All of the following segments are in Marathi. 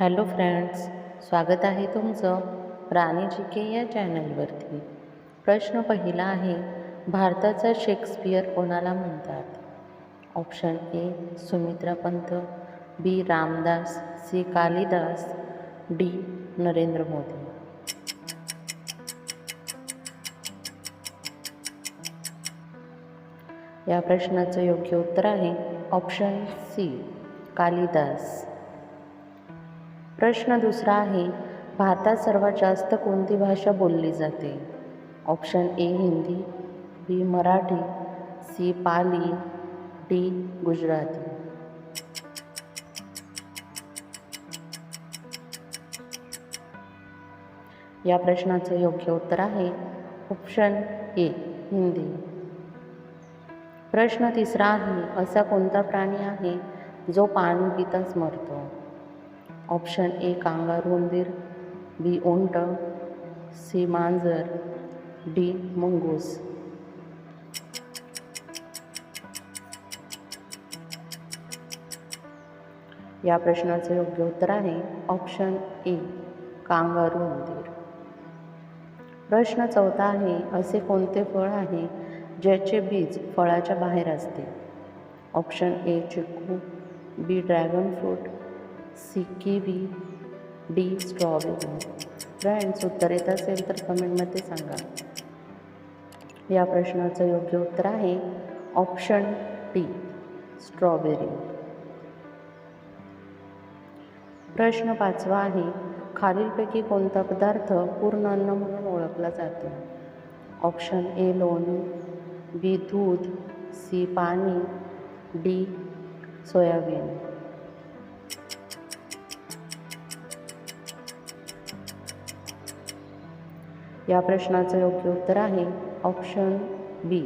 हॅलो फ्रेंड्स स्वागत आहे तुमचं राणी जी के या चॅनलवरती. प्रश्न पहिला आहे भारताचा शेक्सपियर कोणाला म्हणतात? Option A Sumitra Pant B Ramdas C Kalidas D Narendra Modi. या प्रश्नाचं योग्य उत्तर आहे ऑप्शन सी कालिदास. प्रश्न दुसरा आहे भारतात सर्वात जास्त कोणती भाषा बोलली जाते? Option A Hindi B Marathi C Pali D Gujarati. या प्रश्नाचं योग्य उत्तर आहे ऑप्शन ए हिंदी. प्रश्न तिसरा आहे असा कोणता प्राणी आहे जो पाणी पिताच मरतो? ऑप्शन ए कांगारू उंदीर बी उंट सी मांजर डी मंगूस. या प्रश्नाचं योग्य उत्तर आहे ऑप्शन ए कांगारू उंदीर प्रश्न चौथा आहे असे कोणते फळ आहे ज्याचे बीज फळाच्या बाहेर असते? Option A chikoo B dragon fruit C kiwi D strawberry friends उत्तर येत असेल तर कमेंटमध्ये सांगा. या प्रश्नाचं योग्य उत्तर आहे ऑप्शन डी स्ट्रॉबेरी प्रश्न पाचवा आहे खालीलपैकी कोणता पदार्थ पूर्ण अन्न म्हणून ओळखला जातो? ऑप्शन ए लोणी. बी दूध. सी पाणी. D soybean. या प्रश्नाचं योग्य उत्तर आहे. ऑप्शन बी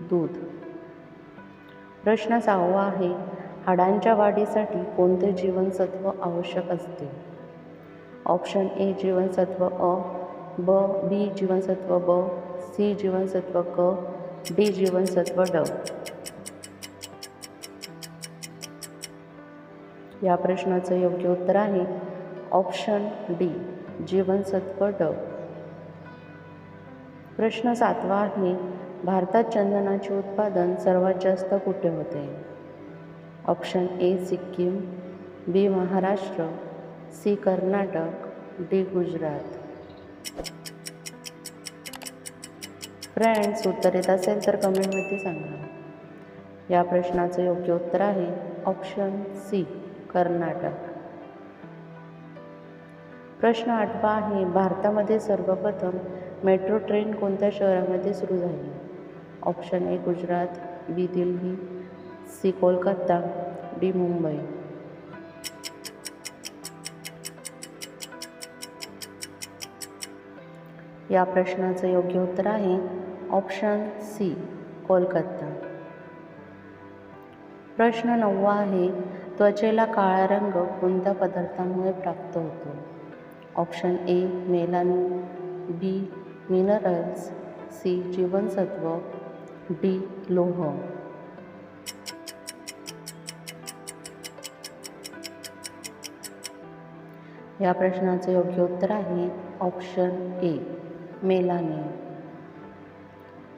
दूध. प्रश्न सहावा आहे हाडांच्या वाढीसाठी कोणते जीवनसत्व आवश्यक असते? ऑप्शन ए जीवनसत्व अ ब बी जीवनसत्व ब सी जीवनसत्व क डी जीवनसत्व ड. या प्रश्नाचं योग्य उत्तर आहे ऑप्शन डी जीवनसत्व ड. प्रश्न सातवा आहे भारतात चंदनाचे उत्पादन सर्वात जास्त कुठे होते? Option A Sikkim B Maharashtra C Karnataka D Gujarat. Friends उत्तर येत असेल तर कमेंटमध्ये सांगा. या प्रश्नाचं योग्य उत्तर आहे ऑप्शन सी कर्नाटक. प्रश्न आठवा आहे भारतामध्ये सर्वप्रथम मेट्रो ट्रेन कोणत्या शहरामध्ये सुरू झाली? Option A Gujarat B Delhi C Kolkata D Mumbai. या प्रश्नाचं योग्य उत्तर आहे ऑप्शन सी कोलकाता. प्रश्न नववा आहे त्वचेला काळा रंग कोणत्या पदार्थामुळे प्राप्त होतो? Option A melanin B minerals C जीवनसत्व डी लोह. या प्रश्नाचं योग्य उत्तर आहे ऑप्शन ए मेलानी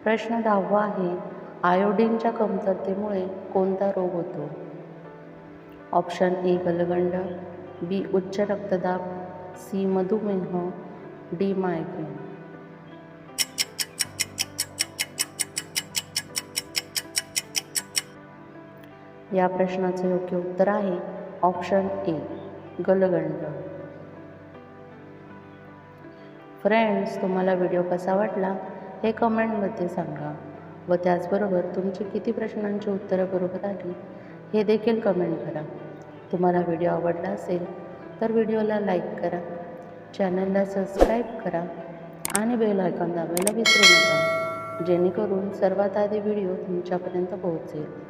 प्रश्न दहावा आहे आयोडीनच्या कमतरतेमुळे कोणता रोग होतो? ऑप्शन ए गलगंड बी उच्च रक्तदाब सी मधुमेह डी मायग्रेन. या प्रश्नाचं योग्य उत्तर आहे. ऑप्शन ए गलगंड. फ्रेंड्स तुम्हाला व्हिडिओ कसा वाटला? हे कमेंटमध्ये सांगा. व त्याचबरोबर तुमची किती प्रश्नांची उत्तरं बरोबर आली हे देखील कमेंट करा. तुम्हाला व्हिडिओ आवडला असेल तर व्हिडिओला लाईक करा. चॅनलला सबस्क्राईब करा. आणि बेल आयकॉन दाबायला विसरू नका. जेणेकरून सर्वात आधी व्हिडिओ तुमच्यापर्यंत पोहोचेल.